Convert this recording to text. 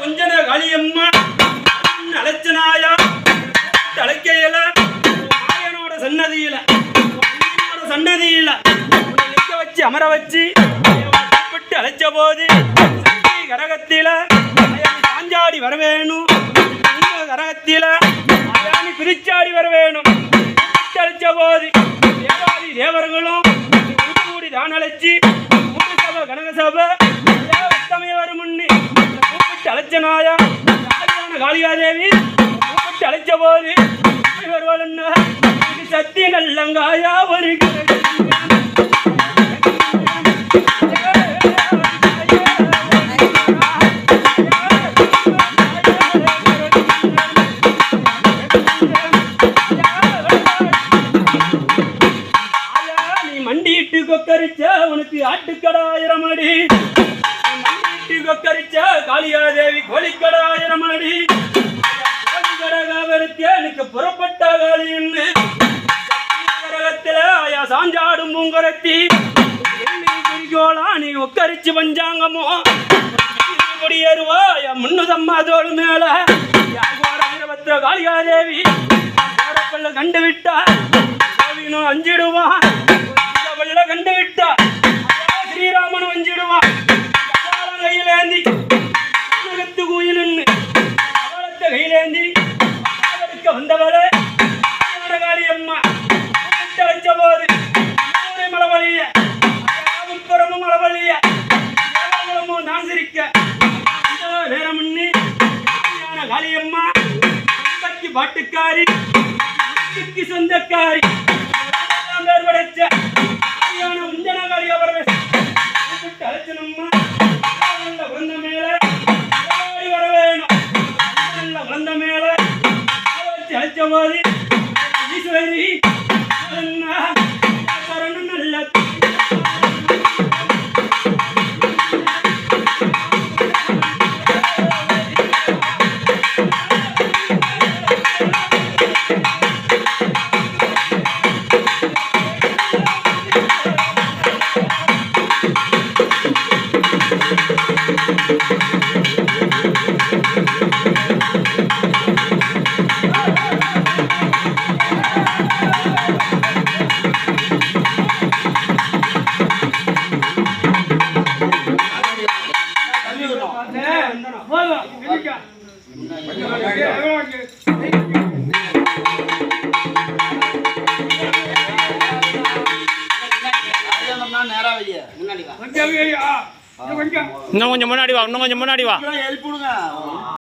உஞ்சன காளியம்மா அழைச்சனாயா அழைக்கையில ஆயனோட சன்னதியில உன்னோட சன்னதியில உன்னை நிற்க வச்சு அமர வச்சு கூப்பிட்டு அழைச்ச போது கரகத்தில மாயாணி சாஞ்சாடி வர வேணும் கரகத்தில மாயாணி பிரிச்சாடி வர வேணும் அழைச்ச போது தேவாதி தேவர்களும் கூடி தான் அழைச்சி மூணு சபை கனக சபை கூப்பிட்டு காளிகாதேவி அழைச்ச போது வருவாள் சக்தி நல்லங்காயா வருகிறது நீ மண்டியிட்டு கொக்கரிச்ச உனக்கு ஆட்டுக்கடாயிரம் அடி மண்டியிட்டு கொக்கரிச்ச காளியாதேவி கோழிக்கடாயிரம் அடி எனக்கு புறப்பட்ட காளின்னு ஆயா சாஞ்சாடும் பூங்கரத்தி. குறிக்கோளா நீ உக்கரிச்சு பஞ்சாங்கமோ? கொடியேறுவா முன்னுதம்மா தோடு மேல. வீரபத்ர காளிகாதேவி கண்டு விட்டா அஞ்சிடுவான் கண்டு விட்டா பாட்டுக்காரி முத்துக்கு சொந்தக்காரி. நான் படைச்ச கல்யாண உஞ்சன காளி அழைச்சனம்மா. மேல வர வேணும். நல்ல மேல அழைச்ச ஈஸ்வரி முன்னாடி வா இன்னும் கொஞ்சம் முன்னாடி வா இன்னும் கொஞ்சம் முன்னாடி வா.